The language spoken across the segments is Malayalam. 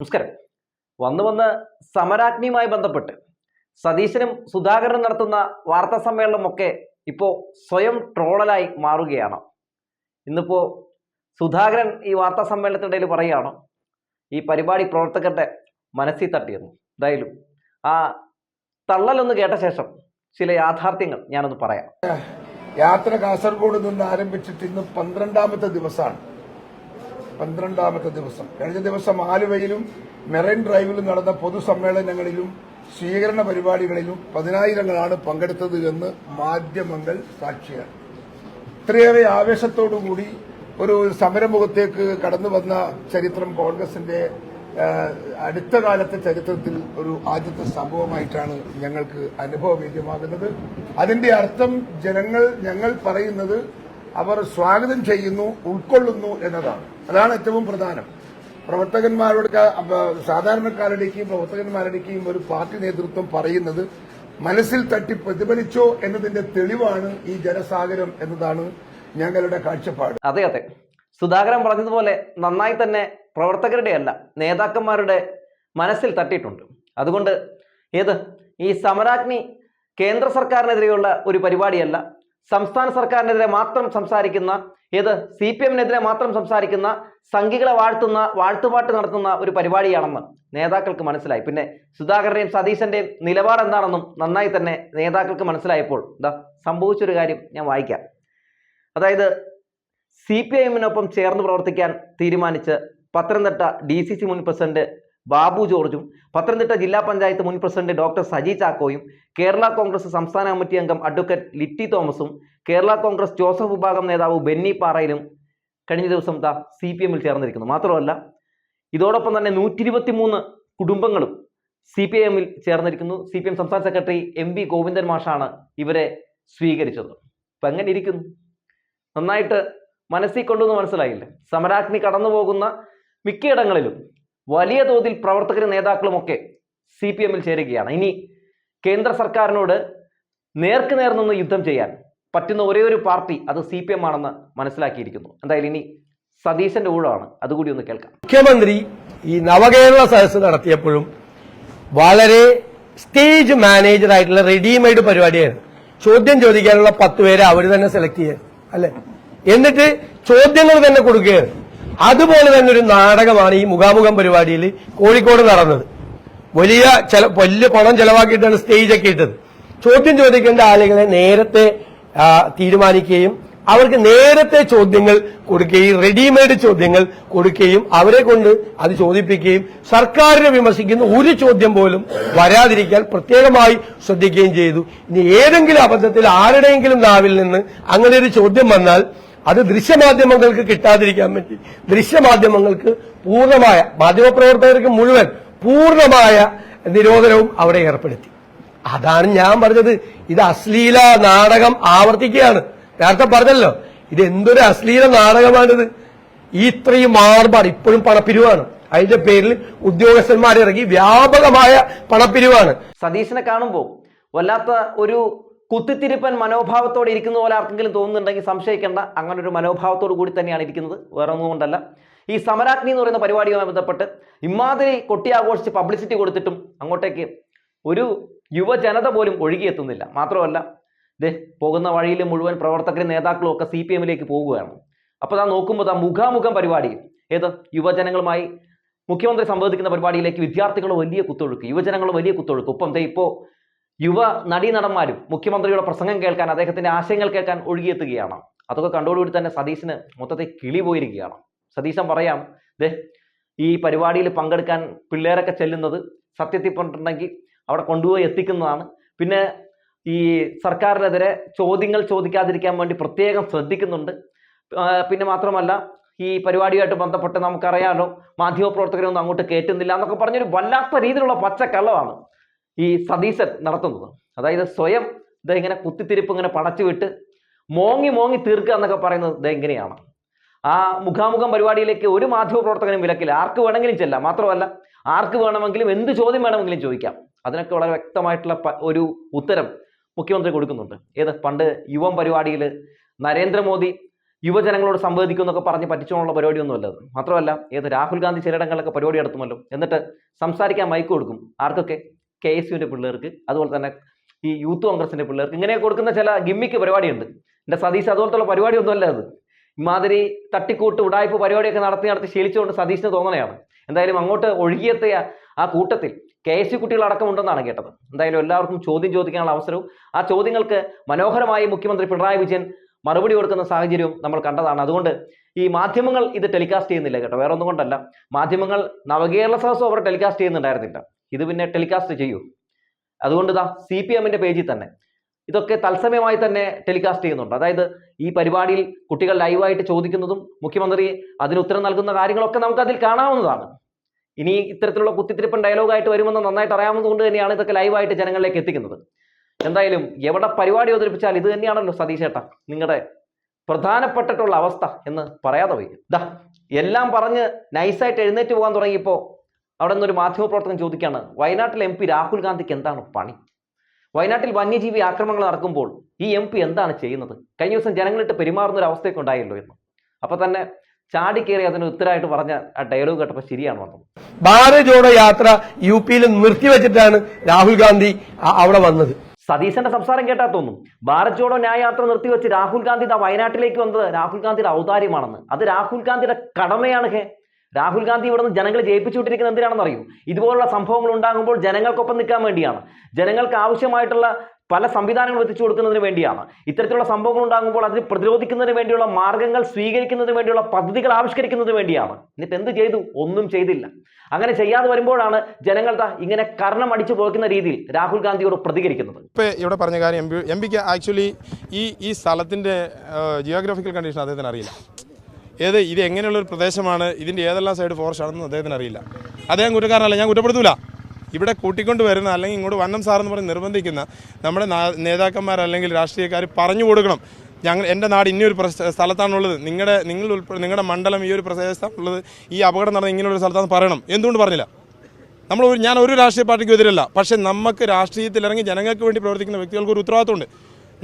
നമസ്കാരം. വന്നു വന്ന് സമരാഗ്നിയുമായി ബന്ധപ്പെട്ട് സതീശനും സുധാകരനും നടത്തുന്ന വാർത്താ സമ്മേളനമൊക്കെ ഇപ്പോൾ സ്വയം ട്രോളലായി മാറുകയാണ്. ഇന്നിപ്പോൾ സുധാകരൻ ഈ വാർത്താ സമ്മേളനത്തിനിടയിൽ പറയുകയാണ് ഈ പരിപാടി പ്രവർത്തകരുടെ മനസ്സിൽ തട്ടിയെന്ന്. എന്തായാലും ആ തള്ളലൊന്ന് കേട്ട ശേഷം ചില യാഥാർത്ഥ്യങ്ങൾ ഞാനൊന്ന് പറയാം. യാത്ര കാസർഗോഡ് നിന്ന് ആരംഭിച്ചിട്ട് ഇന്ന് പന്ത്രണ്ടാമത്തെ ദിവസമാണ്. പന്ത്രണ്ടാമത്തെ ദിവസം. കഴിഞ്ഞ ദിവസം ആലുവയിലും മെറൈൻ ഡ്രൈവിലും നടന്ന പൊതുസമ്മേളനങ്ങളിലും സ്വീകരണ പരിപാടികളിലും പതിനായിരങ്ങളാണ് പങ്കെടുത്തത് എന്ന് മാധ്യമങ്ങൾ സാക്ഷിയാണ്. ഇത്രയേറെ ആവേശത്തോടുകൂടി ഒരു സമരമുഖത്തേക്ക് കടന്നു വന്ന ചരിത്രം കോൺഗ്രസിന്റെ അടുത്ത കാലത്തെ ചരിത്രത്തിൽ ഒരു ആദ്യത്തെ സംഭവമായിട്ടാണ് ഞങ്ങൾക്ക് അനുഭവവേദ്യമാകുന്നത്. അതിന്റെ അർത്ഥം ജനങ്ങൾ ഞങ്ങൾ പറയുന്നത് അവർ സ്വാഗതം ചെയ്യുന്നു ഉൾക്കൊള്ളുന്നു എന്നതാണ്. അതാണ് ഏറ്റവും പ്രധാനം. പ്രവർത്തകന്മാരുടെ സാധാരണക്കാരുടെയും പ്രവർത്തകന്മാരുടെയും ഒരു പാർട്ടി നേതൃത്വം പറയുന്നത് മനസ്സിൽ തട്ടി പ്രതിഫലിച്ചോ എന്നതിന്റെ തെളിവാണ് ഈ ജനസാഗരം എന്നതാണ് ഞങ്ങളുടെ കാഴ്ചപ്പാട്. അതെ അതെ. സുധാകരൻ പറഞ്ഞതുപോലെ നന്നായി തന്നെ പ്രവർത്തകരുടെ അല്ല നേതാക്കന്മാരുടെ മനസ്സിൽ തട്ടിയിട്ടുണ്ട്. അതുകൊണ്ട് ഏത്? ഈ സമരാഗ്നി കേന്ദ്ര സർക്കാരിനെതിരെയുള്ള ഒരു പരിപാടിയല്ല സംസ്ഥാന സർക്കാരിനെതിരെ മാത്രം സംസാരിക്കുന്ന ഏത്? സി പി എമ്മിനെതിരെ മാത്രം സംസാരിക്കുന്ന സംഘികളെ വാഴ്ത്തുന്ന വാഴ്ത്തുപാട്ട് നടത്തുന്ന ഒരു പരിപാടിയാണെന്ന് നേതാക്കൾക്ക് മനസ്സിലായി. പിന്നെ സുധാകരന്റെയും സതീശന്റെയും നിലപാട് എന്താണെന്നും നന്നായി തന്നെ നേതാക്കൾക്ക് മനസ്സിലായപ്പോൾ ഇതാ സംഭവിച്ചൊരു കാര്യം ഞാൻ വായിക്കാം. അതായത് സി പി ഐ എമ്മിനൊപ്പം ചേർന്ന് പ്രവർത്തിക്കാൻ തീരുമാനിച്ച് പത്തനംതിട്ട ഡി സി സി മുൻ പ്രസിഡന്റ് ബാബു ജോർജും പത്തനംതിട്ട ജില്ലാ പഞ്ചായത്ത് മുൻ പ്രസിഡന്റ് ഡോക്ടർ സജി ചാക്കോയും കേരള കോൺഗ്രസ് സംസ്ഥാന കമ്മിറ്റി അംഗം അഡ്വക്കേറ്റ് ലിറ്റി തോമസും കേരള കോൺഗ്രസ് ജോസഫ് വിഭാഗം നേതാവ് ബെന്നി പാറയിലും കഴിഞ്ഞ ദിവസം ദാ സി പി എമ്മിൽ ചേർന്നിരിക്കുന്നു. മാത്രമല്ല ഇതോടൊപ്പം തന്നെ നൂറ്റി ഇരുപത്തി മൂന്ന് കുടുംബങ്ങളും സി പി എമ്മിൽ ചേർന്നിരിക്കുന്നു. സി പി എം സംസ്ഥാന സെക്രട്ടറി എം വി ഗോവിന്ദൻ മാഷാണ് ഇവരെ സ്വീകരിച്ചത്. അപ്പം എങ്ങനെ ഇരിക്കുന്നു? നന്നായിട്ട് മനസ്സിൽ കൊണ്ടുവന്ന് മനസ്സിലായില്ലേ? സമരാഗ്നി കടന്നു പോകുന്ന മിക്കയിടങ്ങളിലും വലിയ തോതിൽ പ്രവർത്തകരും നേതാക്കളുമൊക്കെ സി പി എമ്മിൽ ചേരുകയാണ്. ഇനി കേന്ദ്ര സർക്കാരിനോട് നേർക്ക് നേർ നിന്ന് യുദ്ധം ചെയ്യാൻ പറ്റുന്ന ഒരേ ഒരു പാർട്ടി അത് സി പി എം ആണെന്ന് മനസ്സിലാക്കിയിരിക്കുന്നു. എന്തായാലും ഇനി സതീശന്റെ ഊഴമാണ്. അതുകൂടി ഒന്ന് കേൾക്കാം. മുഖ്യമന്ത്രി ഈ നവകേരള സദസ് നടത്തിയപ്പോഴും വളരെ സ്റ്റേജ് മാനേജർ ആയിട്ടുള്ള റെഡിമെയ്ഡ് പരിപാടിയായിരുന്നു. ചോദ്യം ചോദിക്കാനുള്ള പത്ത് പേരെ അവർ തന്നെ സെലക്ട് ചെയ്യാൻ അല്ലെ? എന്നിട്ട് ചോദ്യങ്ങൾ തന്നെ കൊടുക്കുകയാണ് അതുപോലെ തന്നെ ഒരു നാടകമാണ് ഈ മുഖാമുഖം പരിപാടിയിൽ കോഴിക്കോട് നടന്നത്. വലിയ ചില വലിയ പണം ചെലവാക്കിയിട്ടാണ് സ്റ്റേജ് ഒക്കെ ഇട്ടത്. ചോദ്യം ചോദിക്കേണ്ട ആളുകളെ നേരത്തെ തീരുമാനിക്കുകയും അവർക്ക് നേരത്തെ ചോദ്യങ്ങൾ കൊടുക്കുകയും റെഡിമെയ്ഡ് ചോദ്യങ്ങൾ കൊടുക്കുകയും അവരെ കൊണ്ട് അത് ചോദിപ്പിക്കുകയും സർക്കാരിനെ വിമർശിക്കുന്ന ഒരു ചോദ്യം പോലും വരാതിരിക്കാൻ പ്രത്യേകമായി ശ്രദ്ധിക്കുകയും ചെയ്തു. ഇനി ഏതെങ്കിലും അബദ്ധത്തിൽ ആരുടെയെങ്കിലും നാവിൽ നിന്ന് അങ്ങനെ ഒരു ചോദ്യം വന്നാൽ അത് ദൃശ്യമാധ്യമങ്ങൾക്ക് കിട്ടാതിരിക്കാൻ വേണ്ടി ദൃശ്യമാധ്യമങ്ങൾക്ക് പൂർണമായ മാധ്യമപ്രവർത്തകർക്ക് മുഴുവൻ പൂർണമായ നിരോധനവും അവിടെ ഏർപ്പെടുത്തി. അതാണ് ഞാൻ പറഞ്ഞത്. ഇത് അശ്ലീല നാടകം ആവർത്തിക്കുകയാണ്. നേരത്തെ പറഞ്ഞല്ലോ ഇത് എന്തൊരു അശ്ലീല നാടകമാണിത്. ഇത്രയും മാർപാട് ഇപ്പോഴും പണപ്പിരിവാണ്. അതിന്റെ പേരിൽ ഉദ്യോഗസ്ഥന്മാരിറങ്ങി വ്യാപകമായ പണപ്പിരിവാണ്. സതീശനെ കാണുമ്പോൾ വല്ലാത്ത ഒരു കുത്തിത്തിരിപ്പൻ മനോഭാവത്തോടെ ഇരിക്കുന്ന പോലെ ആർക്കെങ്കിലും തോന്നുന്നുണ്ടെങ്കിൽ സംശയിക്കേണ്ട. അങ്ങനെ ഒരു മനോഭാവത്തോടു കൂടി തന്നെയാണ് ഇരിക്കുന്നത്. വേറെ ഒന്നും കൊണ്ടല്ല. ഈ സമരാഗ്നി എന്ന് പറയുന്ന പരിപാടിയുമായി ബന്ധപ്പെട്ട് ഇമാതിരി കൊട്ടി ആഘോഷിച്ച് പബ്ലിസിറ്റി കൊടുത്തിട്ടും അങ്ങോട്ടേക്ക് ഒരു യുവജനത പോലും ഒഴുകിയെത്തുന്നില്ല. മാത്രമല്ല ദേ പോകുന്ന വഴിയിൽ മുഴുവൻ പ്രവർത്തകരും നേതാക്കളും ഒക്കെ സി പി എമ്മിലേക്ക് പോവുകയാണ് അപ്പോൾ താ നോക്കുമ്പോൾ ആ മുഖാമുഖം പരിപാടി. ഏത്? യുവജനങ്ങളുമായി മുഖ്യമന്ത്രി സംവദിക്കുന്ന പരിപാടിയിലേക്ക് വിദ്യാർത്ഥികൾ വലിയ കുത്തൊഴുക്ക് യുവജനങ്ങൾ വലിയ കുത്തൊഴുക്ക്. ഒപ്പം ദേ ഇപ്പോൾ യുവ നടീനടന്മാരും മുഖ്യമന്ത്രിയുടെ പ്രസംഗം കേൾക്കാൻ അദ്ദേഹത്തിന്റെ ആശയങ്ങൾ കേൾക്കാൻ ഒഴുകിയെത്തുകയാണ്. അതൊക്കെ കണ്ടോടുകൂടി തന്നെ സതീശന് മൊത്തത്തിൽ കിളി പോയിരിക്കുകയാണ്. സതീശൻ പറയാം ദേ ഈ പരിപാടിയിൽ പങ്കെടുക്കാൻ പിള്ളേരൊക്കെ ചെല്ലുന്നത് സത്യത്തിൽ പറഞ്ഞിട്ടുണ്ടെങ്കിൽ അവിടെ കൊണ്ടുപോയി എത്തിക്കുന്നതാണ്. പിന്നെ ഈ സർക്കാരിനെതിരെ ചോദ്യങ്ങൾ ചോദിക്കാതിരിക്കാൻ വേണ്ടി പ്രത്യേകം ശ്രദ്ധിക്കുന്നുണ്ട്. പിന്നെ മാത്രമല്ല ഈ പരിപാടിയായിട്ട് ബന്ധപ്പെട്ട് നമുക്കറിയാലോ മാധ്യമപ്രവർത്തകരൊന്നും അങ്ങോട്ട് കയറ്റുന്നില്ല എന്നൊക്കെ പറഞ്ഞൊരു വല്ലാത്ത രീതിയിലുള്ള പച്ചക്കള്ളമാണ്. ഈ സതീശൻ നടത്തുന്നത്. അതായത് സ്വയം ഇത് ഇങ്ങനെ കുത്തിത്തിരിപ്പ് ഇങ്ങനെ പടച്ചു വിട്ട് മോങ്ങി മോങ്ങി തീർക്കുക എന്നൊക്കെ പറയുന്നത് ഇത് എങ്ങനെയാണ് ആ മുഖാമുഖം പരിപാടിയിലേക്ക് ഒരു മാധ്യമ പ്രവർത്തകനും വിലക്കില്ല. ആർക്ക് വേണമെങ്കിലും ചെല്ലാം. മാത്രമല്ല ആർക്ക് വേണമെങ്കിലും എന്ത് ചോദ്യം വേണമെങ്കിലും ചോദിക്കാം. അതിനൊക്കെ വളരെ വ്യക്തമായിട്ടുള്ള ഒരു ഉത്തരം മുഖ്യമന്ത്രി കൊടുക്കുന്നുണ്ട്. ഏത്? പണ്ട് യുവം പരിപാടിയിൽ നരേന്ദ്രമോദി യുവജനങ്ങളോട് സംവദിക്കും എന്നൊക്കെ പറഞ്ഞ് പറ്റിച്ചോണ്ടുള്ള പരിപാടിയൊന്നുമല്ല അല്ലത് മാത്രമല്ല ഏത്? രാഹുൽ ഗാന്ധി ചിലയിടങ്ങളിലൊക്കെ പരിപാടി നടത്തുമല്ലോ. എന്നിട്ട് സംസാരിക്കാൻ മൈക്ക് കൊടുക്കും. ആർക്കൊക്കെ? കെ എസ് യുവിന്റെ പിള്ളേർക്ക് അതുപോലെ തന്നെ ഈ യൂത്ത് കോൺഗ്രസിന്റെ പിള്ളേർക്ക് ഇങ്ങനെ കൊടുക്കുന്ന ചില ഗിമ്മിക്ക് പരിപാടിയുണ്ട്. എന്റെ സതീഷ് അതുപോലത്തുള്ള പരിപാടിയൊന്നുമല്ല അത്. ഇമാതിരി തട്ടിക്കൂട്ട് ഉടായ്പ പരിപാടിയൊക്കെ നടത്തി നടത്തി ശീലിച്ചുകൊണ്ട് സതീഷിന് തോന്നണയാണ്. എന്തായാലും അങ്ങോട്ട് ഒഴുകിയെത്തിയ ആ കൂട്ടത്തിൽ കെ എസ് യു കുട്ടികളടക്കം ഉണ്ടെന്നാണ് കേട്ടത്. എന്തായാലും എല്ലാവർക്കും ചോദ്യം ചോദിക്കാനുള്ള അവസരവും ആ ചോദ്യങ്ങൾക്ക് മനോഹരമായി മുഖ്യമന്ത്രി പിണറായി വിജയൻ മറുപടി കൊടുക്കുന്ന സാഹചര്യവും നമ്മൾ കണ്ടതാണ്. അതുകൊണ്ട് ഈ മാധ്യമങ്ങൾ ഇത് ടെലികാസ്റ്റ് ചെയ്യുന്നില്ല കേട്ടോ. വേറെ ഒന്നും കൊണ്ടല്ല. മാധ്യമങ്ങൾ നവകേരള സദസ്സും അവർ ടെലികാസ്റ്റ് ചെയ്യുന്നുണ്ടായിരുന്നില്ല. ഇത് പിന്നെ ടെലികാസ്റ്റ് ചെയ്യൂ. അതുകൊണ്ട് ഇതാ സി പി എമ്മിന്റെ പേജിൽ തന്നെ ഇതൊക്കെ തത്സമയമായി തന്നെ ടെലികാസ്റ്റ് ചെയ്യുന്നുണ്ട്. അതായത് ഈ പരിപാടിയിൽ കുട്ടികൾ ലൈവായിട്ട് ചോദിക്കുന്നതും മുഖ്യമന്ത്രി അതിന് ഉത്തരം നൽകുന്ന കാര്യങ്ങളൊക്കെ നമുക്ക് അതിൽ കാണാവുന്നതാണ്. ഇനി ഇത്തരത്തിലുള്ള കുത്തിത്തിരിപ്പൻ ഡയലോഗായിട്ട് വരുമെന്ന് നന്നായിട്ട് അറിയാവുന്നതുകൊണ്ട് തന്നെയാണ് ഇതൊക്കെ ലൈവായിട്ട് ജനങ്ങളിലേക്ക് എത്തിക്കുന്നത്. എന്തായാലും എവിടെ പരിപാടി അവതരിപ്പിച്ചാൽ ഇത് തന്നെയാണല്ലോ സതീശേട്ട നിങ്ങളുടെ പ്രധാനപ്പെട്ടിട്ടുള്ള അവസ്ഥ എന്ന് പറയാതെ വയ്ക്കും ദാ എല്ലാം പറഞ്ഞ് നൈസായിട്ട് എഴുന്നേറ്റ് പോകാൻ തുടങ്ങിയപ്പോൾ അവിടെ നിന്നൊരു മാധ്യമപ്രവർത്തകൻ ചോദിക്കുകയാണ് വയനാട്ടിൽ എം പി രാഹുൽ ഗാന്ധിക്ക് എന്താണ് പണി? വയനാട്ടിൽ വന്യജീവി ആക്രമണങ്ങൾ നടക്കുമ്പോൾ ഈ എം പി എന്താണ് ചെയ്യുന്നത്? കഴിഞ്ഞ ദിവസം ജനങ്ങളിട്ട് പെരുമാറുന്ന ഒരു അവസ്ഥയൊക്കെ ഉണ്ടായല്ലോ എന്ന് അപ്പൊ തന്നെ ചാടിക്കേറി അതിന് ഉത്തരമായിട്ട് പറഞ്ഞ ആ ഡയലോഗ് കേട്ടപ്പോൾ ശരിയാണ് വന്നത്. ഭാരത് ജോഡോ യാത്ര യു പിയിൽ നിർത്തിവെച്ചിട്ടാണ് രാഹുൽ ഗാന്ധി അവിടെ വന്നത്. സതീശന്റെ സംസാരം കേട്ടാ തോന്നും. ഭാരത് ജോഡോ ന്യായയാത്ര നിർത്തിവെച്ച് രാഹുൽ ഗാന്ധി വയനാട്ടിലേക്ക് വന്നത് രാഹുൽ ഗാന്ധിയുടെ ഔദാര്യമാണെന്ന്. അത് രാഹുൽ ഗാന്ധിയുടെ കടമയാണ് ഹേ. രാഹുൽ ഗാന്ധി ഇവിടെ നിന്ന് ജനങ്ങളെ ജയിപ്പിച്ചുവിട്ടിരിക്കുന്നത് എന്തിനാണെന്ന് അറിയൂ? ഇതുപോലുള്ള സംഭവങ്ങൾ ഉണ്ടാകുമ്പോൾ ജനങ്ങൾക്കൊപ്പം നിൽക്കാൻ വേണ്ടിയാണ്. ജനങ്ങൾക്ക് ആവശ്യമായിട്ടുള്ള പല സംവിധാനങ്ങളും എത്തിച്ചു കൊടുക്കുന്നതിന് വേണ്ടിയാണ്. ഇത്തരത്തിലുള്ള സംഭവങ്ങൾ ഉണ്ടാകുമ്പോൾ അതിന് പ്രതിരോധിക്കുന്നതിന് വേണ്ടിയുള്ള മാർഗങ്ങൾ സ്വീകരിക്കുന്നതിന് വേണ്ടിയുള്ള പദ്ധതികൾ ആവിഷ്കരിക്കുന്നതിന് വേണ്ടിയാണ്. എന്നിട്ട് എന്ത് ചെയ്തു? ഒന്നും ചെയ്തില്ല. അങ്ങനെ ചെയ്യാതെ വരുമ്പോഴാണ് ജനങ്ങൾ ഇങ്ങനെ കർണം അടിച്ചു പോകുന്ന രീതിയിൽ രാഹുൽ ഗാന്ധിയോട് പ്രതികരിക്കുന്നത്. ഇപ്പോൾ ഇവിടെ പറഞ്ഞ കാര്യം എം പി ആക്ച്വലി ഈ ഈ സ്ഥലത്തിന്റെ ജിയോഗ്രാഫിക്കൽ കണ്ടീഷൻ അദ്ദേഹത്തിന് അറിയില്ല. ഏത് ഇത് എങ്ങനെയുള്ള ഒരു പ്രദേശമാണ്? ഇതിന്റെ ഏതെല്ലാം സൈഡ് ഫോറസ്റ്റ് ആണെന്ന് അദ്ദേഹത്തിന് അറിയില്ല. അദ്ദേഹം കുറ്റക്കാരനല്ല ഞാൻ കുറ്റപ്പെടുത്തൂല. ഇവിടെ കൂട്ടിക്കൊണ്ട് വരുന്ന അല്ലെങ്കിൽ ഇങ്ങോട്ട് വന്നം സാർ എന്ന് പറഞ്ഞ് നിർബന്ധിക്കുന്ന നമ്മുടെ നേതാക്കന്മാർ അല്ലെങ്കിൽ രാഷ്ട്രീയക്കാർ പറഞ്ഞു കൊടുക്കണം. ഞങ്ങൾ എന്റെ നാട് ഇനിയൊരു സ്ഥലത്താണുള്ളത്. നിങ്ങളുടെ നിങ്ങൾ ഉൾപ്പെടെ നിങ്ങളുടെ മണ്ഡലം ഈ ഒരു പ്രദേശത്താണുള്ളത്. ഈ അപകടം നടന്ന ഇങ്ങനെയൊരു സ്ഥലത്താണെന്ന് പറയണം. എന്തുകൊണ്ട് പറഞ്ഞില്ല? നമ്മൾ ഒരു ഞാൻ ഒരു രാഷ്ട്രീയ പാർട്ടിക്കും എതിരല്ല. പക്ഷേ നമുക്ക് രാഷ്ട്രീയത്തിൽ ഇറങ്ങി ജനങ്ങൾക്ക് വേണ്ടി പ്രവർത്തിക്കുന്ന വ്യക്തികൾക്ക് ഒരു ഉത്തരവാദിത്തമുണ്ട്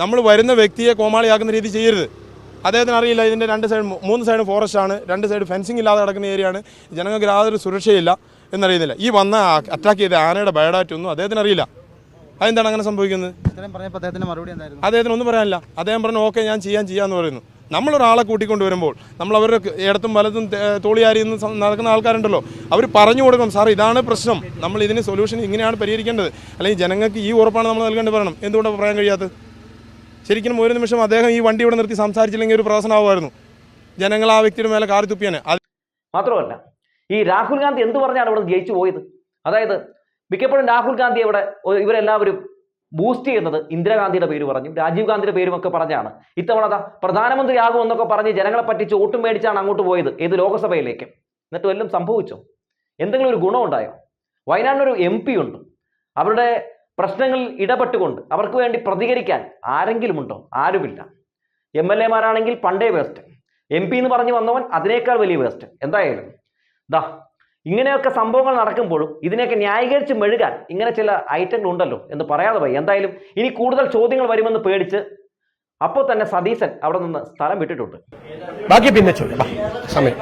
നമ്മൾ വരുന്ന വ്യക്തിയെ കോമാളിയാക്കുന്ന രീതി ചെയ്യരുത്. അദ്ദേഹത്തിന് അറിയില്ല ഇതിന്റെ രണ്ട് സൈഡ് മൂന്ന് സൈഡ് ഫോറസ്റ്റ് ആണ് രണ്ട് സൈഡ് ഫെൻസിങ് ഇല്ലാതെ കിടക്കുന്ന ഏരിയയാണ് ജനങ്ങൾക്ക് യാതൊരു സുരക്ഷയില്ല എന്നറിയുന്നില്ല. ഈ വന്ന അറ്റാക്ക് ചെയ്ത ആനയുടെ ബയോഡാറ്റ ഒന്നും അദ്ദേഹത്തിന് അറിയില്ല. അതെന്താണ് അങ്ങനെ സംഭവിക്കുന്നത്? അദ്ദേഹത്തിന് ഒന്നും പറയാനില്ല. അദ്ദേഹം പറഞ്ഞു ഓക്കെ ഞാൻ ചെയ്യാൻ ചെയ്യാന്ന് പറയുന്നു. നമ്മളൊരാളെ കൂട്ടിക്കൊണ്ട് വരുമ്പോൾ നമ്മൾ അവരുടെ ഇടത്തും വലത്തും തോളിയാരിന്ന് തോളിയാരി നടക്കുന്ന ആൾക്കാരുണ്ടല്ലോ. അവർ പറഞ്ഞു കൊടുക്കണം സാർ ഇതാണ് പ്രശ്നം. നമ്മൾ ഇതിന് സൊല്യൂഷൻ ഇങ്ങനെയാണ് പരിഹരിക്കേണ്ടത്. അല്ലെങ്കിൽ ജനങ്ങൾക്ക് ഈ ഉറപ്പാണ് നമ്മൾ നൽകേണ്ടി പറയണം. എന്തുകൊണ്ടാണ് പറയാൻ കഴിയാത്തത്? ശരിക്കും ഒരു നിമിഷം അദ്ദേഹം ഈ വണ്ടി ഇവിടെ നിർത്തി സംസാരിച്ചില്ലെങ്കിൽ ഒരു പ്രശ്നമാവുമായിരുന്നു ജനങ്ങൾ ആ വ്യക്തിയുടെ മേലെ കാറി തുപ്പിയാണ്. മാത്രമല്ല ഈ രാഹുൽ ഗാന്ധി എന്ത് പറഞ്ഞാണ് ഇവിടെ ജയിച്ചു പോയത്? അതായത് മിക്കപ്പോഴും രാഹുൽ ഗാന്ധി ഇവിടെ ഇവരെല്ലാവരും ബൂസ്റ്റ് ചെയ്യുന്നത് ഇന്ദിരാഗാന്ധിയുടെ പേര് പറഞ്ഞു. രാജീവ് ഗാന്ധിയുടെ പേരും ഒക്കെ പറഞ്ഞാണ്. ഇത്തവണ അതാ പ്രധാനമന്ത്രിയാകും എന്നൊക്കെ പറഞ്ഞ് ജനങ്ങളെ പറ്റിച്ച് വോട്ടും മേടിച്ചാണ് അങ്ങോട്ട് പോയത് ഏത് ലോകസഭയിലേക്ക്. എന്നിട്ട് വല്ലതും സംഭവിച്ചോ? എന്തെങ്കിലും ഒരു ഗുണം ഉണ്ടായോ വയനാടിനൊരു എം പി ഉണ്ട്. അവരുടെ പ്രശ്നങ്ങളിൽ ഇടപെട്ടുകൊണ്ട് അവർക്ക് വേണ്ടി പ്രതികരിക്കാൻ ആരെങ്കിലും ഉണ്ടോ ആരുമില്ല. എം എൽ എമാരാണെങ്കിൽ പണ്ടേ വേസ്റ്റ് എം പി എന്ന് പറഞ്ഞു വന്നവൻ അതിനേക്കാൾ വലിയ വേസ്റ്റ് എന്തായാലും ദാ ഇങ്ങനെയൊക്കെ സംഭവങ്ങൾ നടക്കുമ്പോഴും ഇതിനെയൊക്കെ ന്യായീകരിച്ച് മെഴുകാൻ ഇങ്ങനെ ചില ഐറ്റങ്ങൾ ഉണ്ടല്ലോ എന്ന് പറയാതെ പോയി. എന്തായാലും ഇനി കൂടുതൽ ചോദ്യങ്ങൾ വരുമെന്ന് പേടിച്ച് അപ്പോൾ തന്നെ സതീശൻ അവിടെ നിന്ന് സ്ഥലം വിട്ടിട്ടുണ്ട്. ബാക്കി പിന്നെ ചോദ്യം സമയം.